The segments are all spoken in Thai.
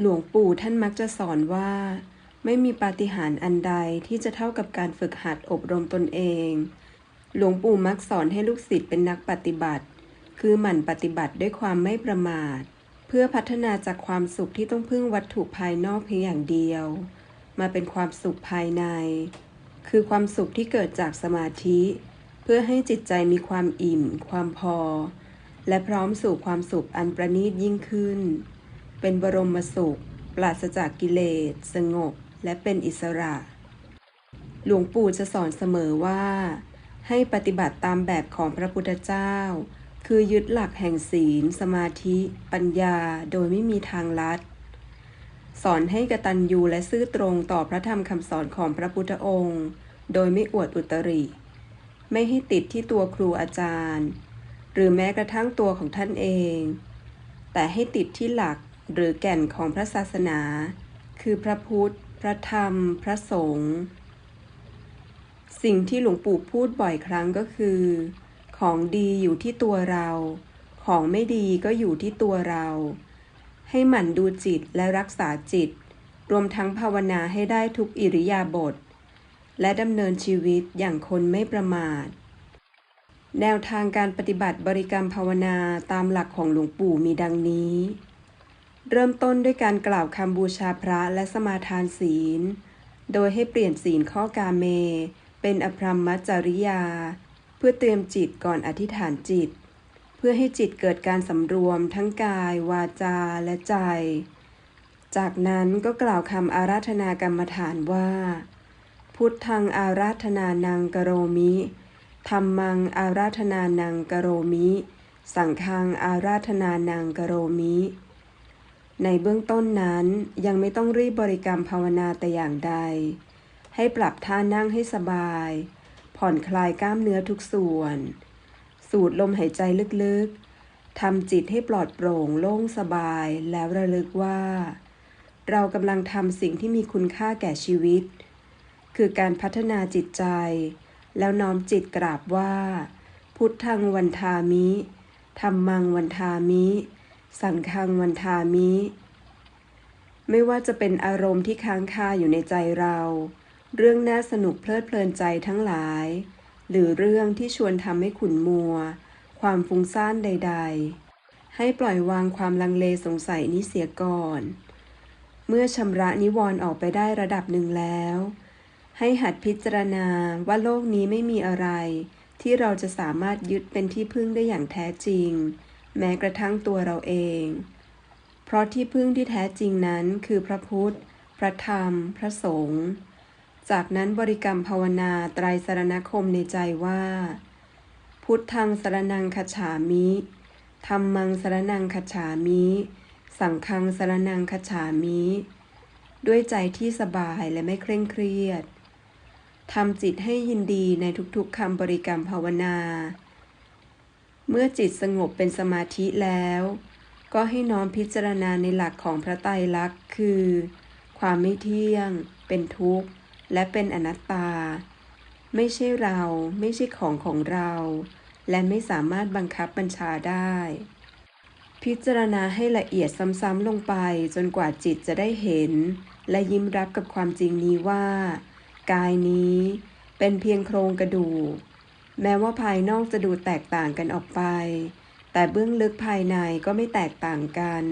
หลวงปู่ท่านมักจะสอนว่า ไม่มีปาฏิหาริย์อันใดที่จะเท่ากับการฝึกหัดอบรมตนเอง หลวงปู่มักสอนให้ลูกศิษย์เป็นนักปฏิบัติ คือหมั่นปฏิบัติด้วยความไม่ประมาท เพื่อพัฒนาจากความสุขที่ต้องพึ่งวัตถุภายนอกเพียงอย่างเดียว มาเป็นความสุขภายใน คือความสุขที่เกิดจากสมาธิ เพื่อให้จิตใจมีความอิ่ม ความพอ และพร้อมสู่ความสุขอันประณีตยิ่งขึ้น เป็นบรมสุข ปราศจากกิเลส สงบ และเป็นอิสระ หลวงปู่จะสอนเสมอว่า ให้ปฏิบัติตามแบบของพระพุทธเจ้า คือยึดหลักแห่งศีล สมาธิ ปัญญาโดยไม่มีทางลัด สอนให้กตัญญูและซื่อตรงต่อพระธรรมคำสอนของพระพุทธองค์ โดยไม่อวดอุตริ ไม่ให้ติดที่ตัวครูอาจารย์ หรือแม้กระทั่งตัวของท่านเองแต่ให้ติดที่หลัก หรือแก่นของพระศาสนา คือพระพุทธ พระธรรม พระสงฆ์สิ่งที่หลวงปู่พูดบ่อยครั้งก็คือ ของดีอยู่ที่ตัวเรา ของไม่ดีก็อยู่ที่ตัวเรา ให้หมั่นดูจิตและรักษาจิต รวมทั้งภาวนาให้ได้ทุกอิริยาบถและดำเนินชีวิตอย่างคนไม่ประมาท แนวทางการปฏิบัติบริกรรมภาวนาตามหลักของหลวงปู่มีดังนี้ เริ่มต้นด้วยการกล่าวคำบูชาพระและสมาทานศีล โดยให้เปลี่ยนศีลข้อกาเม เป็นอภรรมจริยา เพื่อเตรียมจิตก่อนอธิษฐานจิต เพื่อให้จิตเกิดการสำรวมทั้งกาย วาจาและใจ จากนั้นก็กล่าวคำอาราธนากรรมฐานว่า พุทธังอาราธนานังกโรมิธรรมังอาราธนานังกโรมิ สังฆังอาราธนานังกโรมิ ในเบื้องต้นนั้นยังไม่ต้องรีบบริกรรมภาวนาแต่อย่างใด ให้ปรับท่านั่งให้สบาย ผ่อนคลายกล้ามเนื้อทุกส่วน สูดลมหายใจลึกๆทำจิตให้ปลอดโปร่งโล่งสบายแล้วระลึกว่า เรากำลังทำสิ่งที่มีคุณค่าแก่ชีวิต คือการพัฒนาจิตใจ แล้วน้อมจิตกราบว่า พุทธังวันทามิธรรมังวันทามิ สังฆังวันทามิ ไม่ว่าจะเป็นอารมณ์ที่ค้างคาอยู่ในใจเรา เรื่องน่าสนุกเพลิดเพลินใจทั้งหลาย หรือเรื่องที่ชวนทำให้ขุนมัว ความฟุ้งซ่านใด ๆ ให้ปล่อยวางความลังเลสงสัยนี้เสียก่อน เมื่อชำระนิวรณ์ออกไปได้ระดับหนึ่งแล้ว ให้หัดพิจารณาว่าโลกนี้ไม่มีอะไร ที่เราจะสามารถยึดเป็นที่พึ่งได้อย่างแท้จริง แม้กระทั่งตัวเราเอง เพราะที่พึ่งที่แท้จริงนั้นคือพระพุทธ พระธรรม พระสงฆ์ จากนั้นบริกรรมภาวนาไตรสรณคมในใจว่า พุทธังสรนังคฉามิธรรมังสรนังคฉามิ สังฆังสรนังคฉามิ ด้วยใจที่สบายและไม่เคร่งเครียดทำจิตให้ยินดีในทุกๆคำบริกรรมภาวนา เมื่อจิตสงบเป็นสมาธิแล้ว ก็ให้น้อมพิจารณาในหลักของพระไตรลักษณ์คือ ความไม่เที่ยง เป็นทุกข์ และเป็นอนัตตา ไม่ใช่เราไม่ใช่ของของเรา และไม่สามารถบังคับบัญชาได้ พิจารณาให้ละเอียดซ้ำๆลงไปจนกว่าจิตจะได้เห็น และยิ้มรับกับความจริงนี้ว่า กายนี้เป็นเพียงโครงกระดูก แม้ว่าภายนอกจะดูแตกต่างกันออกไป แต่เบื้องลึกภายในก็ไม่แตกต่างกัน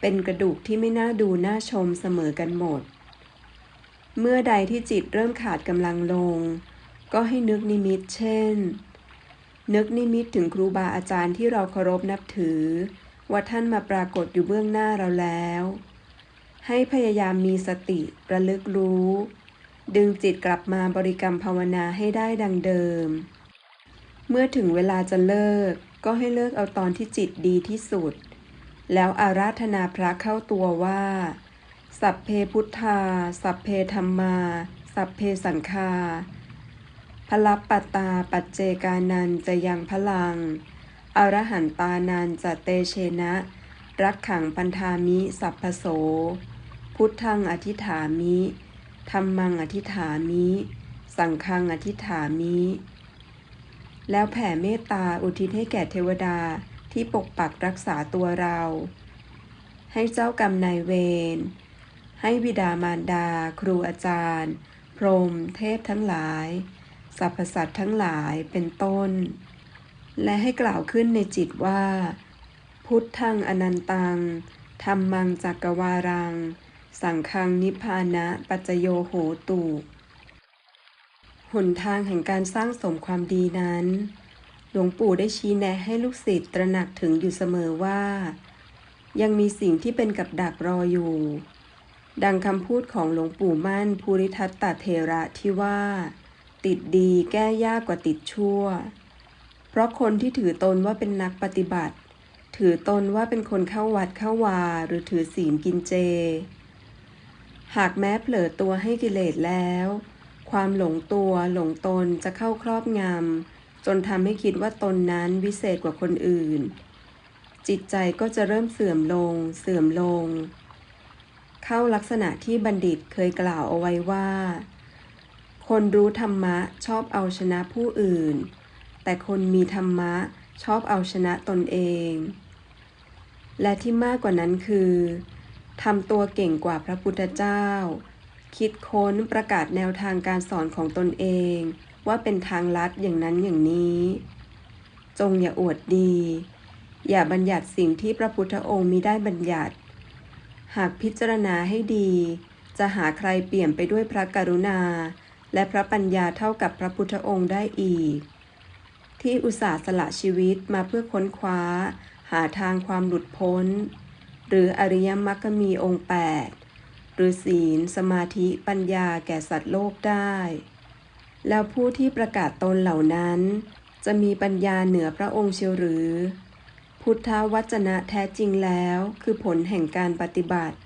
เป็นกระดูกที่ไม่น่าดูน่าชมเสมอกันหมด เมื่อใดที่จิตเริ่มขาดกำลังลง ก็ให้นึกนิมิตเช่น นึกนิมิตถึงครูบาอาจารย์ที่เราเคารพนับถือ ว่าท่านมาปรากฏอยู่เบื้องหน้าเราแล้ว ให้พยายามมีสติระลึกรู้ ดึงจิตกลับมาบริกรรมภาวนาให้ได้ดังเดิม เมื่อถึงเวลาจะเลิก ก็ให้เลิกเอาตอนที่จิตดีที่สุด แล้วอาราธนาพระเข้าตัวว่า สัพเพพุทธา สัพเพธรรมา สัพเพสังฆาพลับปัตตาปัจเจกานันจะยังพลัง อรหันตานันจะเตเชนะ รักขังปันธามิ สัพพโส พุทธังอธิฐามิ ธรรมังอธิฐามิ สังฆังอธิฐามิ แล้วแผ่เมตตาอุทิศให้แก่เทวดาที่ปกปักรักษาตัวเรา ให้เจ้ากรรมนายเวร ให้บิดามารดา ครูอาจารย์ พรหมเทพทั้งหลายสรรพสัตว์ทั้งหลายเป็นต้น และให้กล่าวขึ้นในจิตว่า พุทธังอนันตังธรรมังจักกวารัง สังฆังนิพพานะปัจจโยโหตุหนทางแห่งการสร้างสมความดีนั้น หลวงปู่ได้ชี้แนะให้ลูกศิษย์ตระหนักถึงอยู่เสมอว่า ยังมีสิ่งที่เป็นกับดักรออยู่ ดังคำพูดของหลวงปู่มั่นภูริทัตตเทระที่ว่า ติดดีแก้ยากกว่าติดชั่ว เพราะคนที่ถือตนว่าเป็นนักปฏิบัติ ถือตนว่าเป็นคนเข้าวัดเข้าวาหรือถือศีลกินเจ หากแม้เผลอตัวให้กิเลสแล้ว ความหลงตัวหลงตนจะเข้าครอบงำจนทำให้คิดว่าตนนั้นวิเศษกว่าคนอื่น จิตใจก็จะเริ่มเสื่อมลง เสื่อมลง เข้าลักษณะที่บัณฑิตเคยกล่าวเอาไว้ว่า คนรู้ธรรมะชอบเอาชนะผู้อื่น แต่คนมีธรรมะชอบเอาชนะตนเอง และที่มากกว่านั้นคือ ทำตัวเก่งกว่าพระพุทธเจ้า คิดค้นประกาศแนวทางการสอนของตนเอง ว่าเป็นทางลัดอย่างนั้นอย่างนี้ จงอย่าอวดดี อย่าบัญญัติสิ่งที่พระพุทธองค์มิได้บัญญัติ หากพิจารณาให้ดี จะหาใครเปี่ยมไปด้วยพระกรุณา และพระปัญญาเท่ากับพระพุทธองค์ได้อีก ที่อุตส่าห์สละชีวิตมาเพื่อค้นคว้า หาทางความหลุดพ้น รืออริยมรรคมีองค์8หรือศีล สมาธิปัญญาแก่สัตว์โลกได้ แล้วผู้ที่ประกาศตนเหล่านั้น จะมีปัญญาเหนือพระองค์เชียวหรือ พุทธวจนะแท้จริงแล้วคือผลแห่งการปฏิบัติ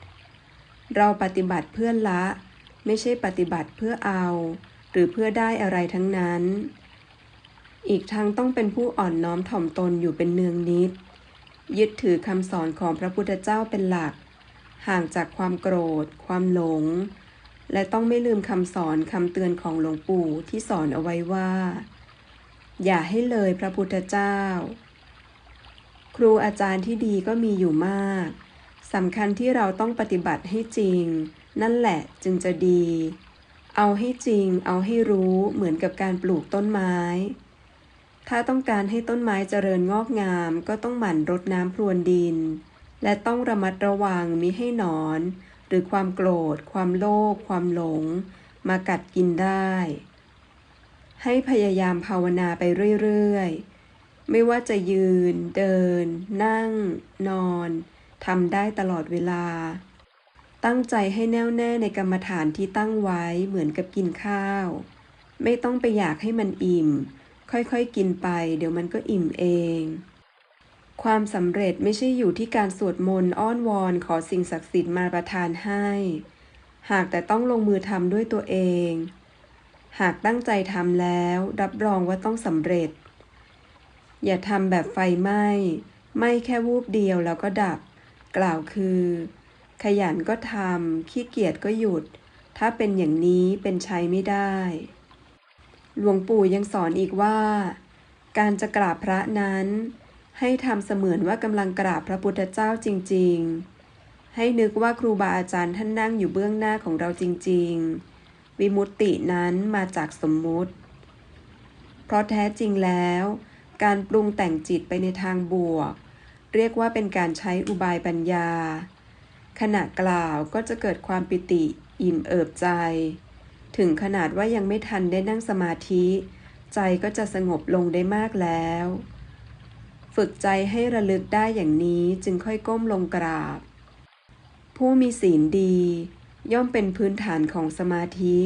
เราปฏิบัติเพื่อละ ไม่ใช่ปฏิบัติเพื่อเอา หรือเพื่อได้อะไรทั้งนั้น อีกทั้งต้องเป็นผู้อ่อนน้อมถ่อมตนอยู่เป็นเนืองนิด ยึดถือคำสอนของพระพุทธเจ้าเป็นหลัก ห่างจากความโกรธ ความหลง และต้องไม่ลืมคำสอนคำเตือนของหลวงปู่ที่สอนเอาไว้ว่า อย่าให้เลยพระพุทธเจ้า ครูอาจารย์ที่ดีก็มีอยู่มากสำคัญที่เราต้องปฏิบัติให้จริง นั่นแหละจึงจะดี เอาให้จริง เอาให้รู้เหมือนกับการปลูกต้นไม้ ถ้าต้องการให้ต้นไม้เจริญงอกงาม ก็ต้องหมั่นรดน้ำพรวนดิน และต้องระมัดระวังมิให้หนอน หรือความโกรธ ความโลภความหลง มากัดกินได้ ให้พยายามภาวนาไปเรื่อยๆ ไม่ว่าจะยืน เดิน นั่ง นอนทำได้ตลอดเวลา ตั้งใจให้แน่วแน่ในกรรมฐานที่ตั้งไว้เหมือนกับกินข้าว ไม่ต้องไปอยากให้มันอิ่ม ค่อยๆกินไป เดี๋ยวมันก็อิ่มเอง ความสำเร็จไม่ใช่อยู่ที่การสวดมนต์อ้อนวอนขอสิ่งศักดิ์สิทธิ์มาประทานให้ หากแต่ต้องลงมือทำด้วยตัวเอง หากตั้งใจทำแล้วรับรองว่าต้องสำเร็จ อย่าทำแบบไฟไหม้ไหม้แค่วูบเดียวแล้วก็ดับ กล่าวคือ ขยันก็ทำขี้เกียจก็หยุด ถ้าเป็นอย่างนี้เป็นใช้ไม่ได้ หลวงปู่ยังสอนอีกว่า การจะกราบพระนั้น ให้ทำเสมือนว่ากำลังกราบพระพุทธเจ้าจริง ๆ ให้นึกว่าครูบาอาจารย์ท่านนั่งอยู่เบื้องหน้าของเราจริง ๆ วิมุตตินั้นมาจากสมมุติ เพราะแท้จริงแล้ว การปรุงแต่งจิตไปในทางบวก เรียกว่าเป็นการใช้อุบายปัญญา ขณะกล่าวก็จะเกิดความปิติอิ่มเอิบใจ ถึงขนาดว่ายังไม่ทันได้นั่งสมาธิ ใจก็จะสงบลงได้มากแล้ว ฝึกใจให้ระลึกได้อย่างนี้จึงค่อยก้มลงกราบ ผู้มีศีลดี ย่อมเป็นพื้นฐานของสมาธิ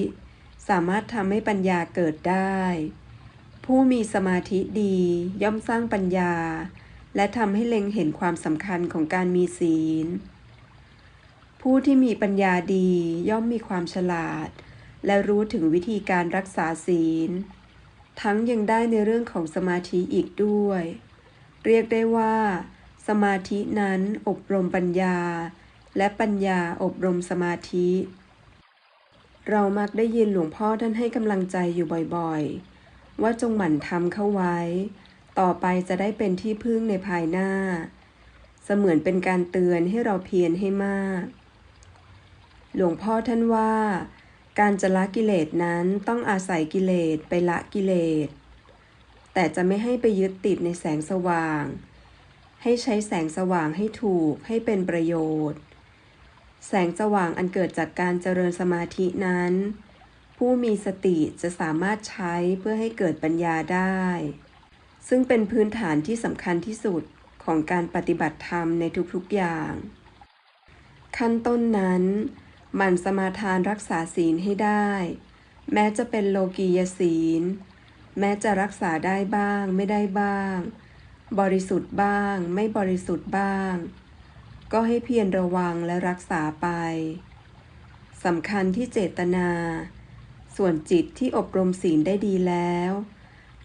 สามารถทำให้ปัญญาเกิดได้ ผู้มีสมาธิดีย่อมสร้างปัญญา และทำให้เล็งเห็นความสำคัญของการมีศีล ผู้ที่มีปัญญาดีย่อมมีความฉลาด และรู้ถึงวิธีการรักษาศีล ทั้งยังได้ในเรื่องของสมาธิอีกด้วย เรียกได้ว่า สมาธินั้นอบรมปัญญา และปัญญาอบรมสมาธิ เรามักได้ยินหลวงพ่อท่านให้กำลังใจอยู่บ่อยๆ ว่าจงหมั่นทำเข้าไว้ ต่อไปจะได้เป็นที่พึ่งในภายหน้า เสมือนเป็นการเตือนให้เราเพียรให้มาก หลวงพ่อท่านว่า การจะละกิเลสนั้นต้องอาศัยกิเลสไปละกิเลส แต่จะไม่ให้ไปยึดติดในแสงสว่าง ให้ใช้แสงสว่างให้ถูกให้เป็นประโยชน์ แสงสว่างอันเกิดจากการเจริญสมาธินั้น ผู้มีสติจะสามารถใช้เพื่อให้เกิดปัญญาได้ ซึ่งเป็นพื้นฐานที่สำคัญที่สุดของการปฏิบัติธรรมในทุกๆอย่าง ขั้นต้นนั้น หมั่นสมาทานรักษาศีลให้ได้ แม้จะเป็นโลกียศีล แม้จะรักษาได้บ้างไม่ได้บ้าง บริสุทธิ์บ้างไม่บริสุทธิ์บ้าง ก็ให้เพียรระวังและรักษาไปสำคัญที่เจตนา ส่วนจิตที่อบรมศีลได้ดีแล้ว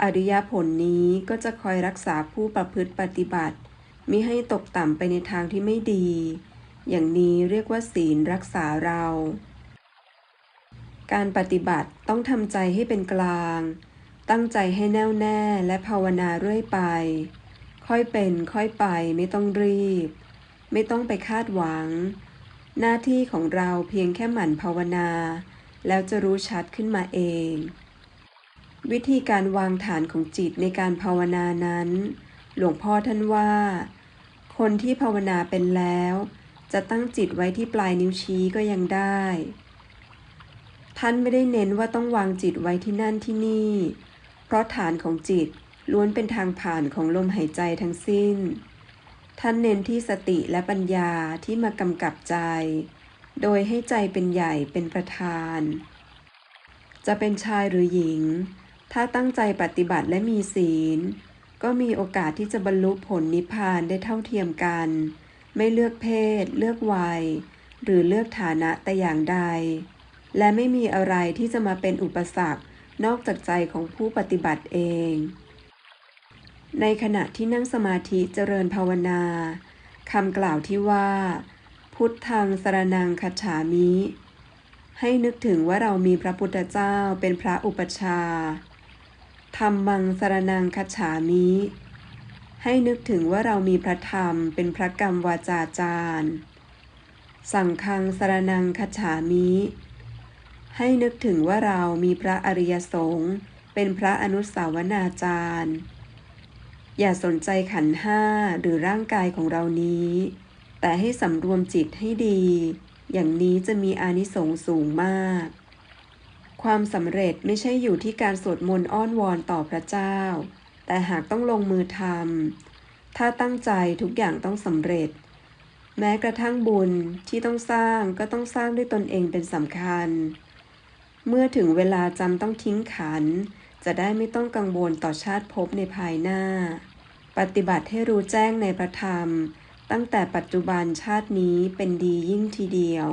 อริยผลนี้ก็จะคอยรักษาผู้ประพฤติปฏิบัติมิให้ตกต่ำไปในทางที่ไม่ดี อย่างนี้เรียกว่าศีลรักษาเรา การปฏิบัติต้องทำใจให้เป็นกลาง ตั้งใจให้แน่วแน่และภาวนาเรื่อยไป ค่อยเป็นค่อยไปไม่ต้องรีบ ไม่ต้องไปคาดหวัง หน้าที่ของเราเพียงแค่หมั่นภาวนา แล้วจะรู้ชัดขึ้นมาเอง วิธีการวางฐานของจิตในการภาวนานั้น หลวงพ่อท่านว่า คนที่ภาวนาเป็นแล้ว จะตั้งจิตไว้ที่ปลายนิ้วชี้ก็ยังได้ ท่านไม่ได้เน้นว่าต้องวางจิตไว้ที่นั่นที่นี่ เพราะฐานของจิตล้วนเป็นทางผ่านของลมหายใจทั้งสิ้น ท่านเน้นที่สติและปัญญาที่มากำกับใจ โดยให้ใจเป็นใหญ่เป็นประธาน จะเป็นชายหรือหญิง ถ้าตั้งใจปฏิบัติและมีศีล ก็มีโอกาสที่จะบรรลุผลนิพพานได้เท่าเทียมกัน ไม่เลือกเพศ เลือกวัย หรือเลือกฐานะแต่อย่างใด และไม่มีอะไรที่จะมาเป็นอุปสรรคนอกจากใจของผู้ปฏิบัติเอง ในขณะที่นั่งสมาธิเจริญภาวนาคำกล่าวที่ว่า พุทธังสรนังคัจฉามิ ให้นึกถึงว่าเรามีพระพุทธเจ้าเป็นพระอุปชาธรรมังสรนังคัจฉามิ ให้นึกถึงว่าเรามีพระธรรมเป็นพระกรรมวาจาจารย์ สังฆังสรนังคฉามิ ให้นึกถึงว่าเรามีพระอริยสงฆ์เป็นพระอนุสาวนาจารย์ อย่าสนใจขันห้าหรือร่างกายของเรานี้ แต่ให้สำรวมจิตให้ดี อย่างนี้จะมีอานิสงส์สูงมาก ความสำเร็จไม่ใช่อยู่ที่การสวดมนต์อ้อนวอนต่อพระเจ้า แต่หากต้องลงมือทำถ้าตั้งใจทุกอย่างต้องสำเร็จ แม้กระทั่งบุญที่ต้องสร้างก็ต้องสร้างด้วยตนเองเป็นสำคัญ เมื่อถึงเวลาจำต้องทิ้งขัน จะได้ไม่ต้องกังวลต่อชาติภพในภายหน้า ปฏิบัติให้รู้แจ้งในพระธรรม ตั้งแต่ปัจจุบันชาตินี้เป็นดียิ่งทีเดียว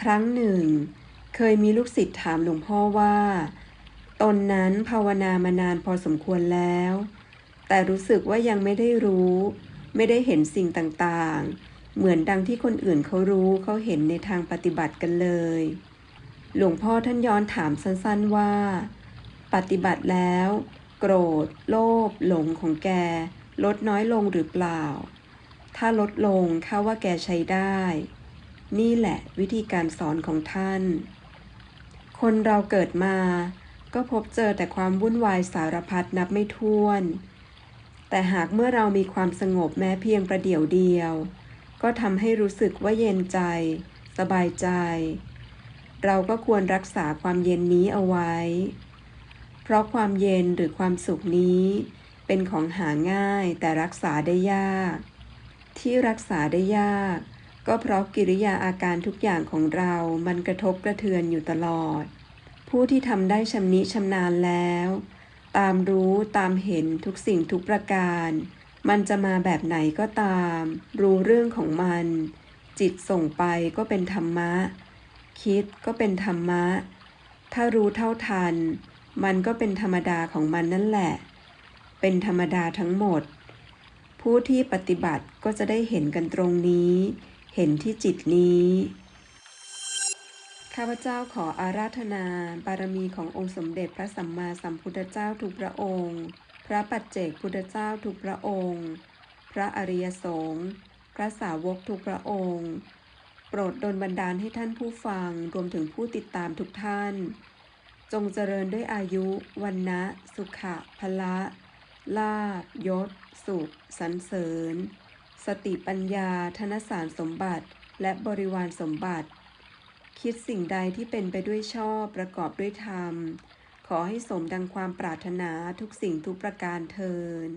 ครั้งหนึ่ง เคยมีลูกศิษย์ถามหลวงพ่อว่า ตนนั้นภาวนามานานพอสมควรแล้ว แต่รู้สึกว่ายังไม่ได้รู้ ไม่ได้เห็นสิ่งต่างๆ เหมือนดังที่คนอื่นเขารู้เขาเห็นในทางปฏิบัติกันเลย หลวงพ่อท่านย้อนถามสั้นๆว่า ปฏิบัติแล้ว โกรธ โลภหลงของแก ลดน้อยลงหรือเปล่า ถ้าลดลงข้าว่าแกใช้ได้ นี่แหละวิธีการสอนของท่าน คนเราเกิดมา ก็พบเจอแต่ความวุ่นวายสารพัดนับไม่ถ้วน แต่หากเมื่อเรามีความสงบแม้เพียงประเดี๋ยวเดียว ก็ทำให้รู้สึกว่าเย็นใจ สบายใจ เราก็ควรรักษาความเย็นนี้เอาไว้ เพราะความเย็นหรือความสุขนี้ เป็นของหาง่ายแต่รักษาได้ยาก ที่รักษาได้ยาก ก็เพราะกิริยาอาการทุกอย่างของเรามันกระทบกระเทือนอยู่ตลอด ผู้ที่ทำได้ชำนิชำนาญแล้ว ตามรู้ตามเห็นทุกสิ่งทุกประการ มันจะมาแบบไหนก็ตาม รู้เรื่องของมัน จิตส่งไปก็เป็นธรรมะ คิดก็เป็นธรรมะ ถ้ารู้เท่าทัน มันก็เป็นธรรมดาของมันนั่นแหละ เป็นธรรมดาทั้งหมด ผู้ที่ปฏิบัติก็จะได้เห็นกันตรงนี้ เห็นที่จิตนี้ ข้าพเจ้าขออาราธนาบารมีขององค์สมเด็จพระสัมมาสัมพุทธเจ้าทุกพระองค์ พระปัจเจกพุทธเจ้าทุกพระองค์ พระอริยสงฆ์พระสาวกทุกพระองค์ โปรดดลบันดาลให้ท่านผู้ฟังรวมถึงผู้ติดตามทุกท่าน จงเจริญด้วยอายุวันนะสุขะพละ ลาบยศ สุขสรรเสริญ สติปัญญาธนสารสมบัติ และบริวารสมบัติ คิดสิ่งใดที่เป็นไปด้วยชอบประกอบด้วยธรรม ขอให้สมดังความปรารถนาทุกสิ่งทุกประการเทิน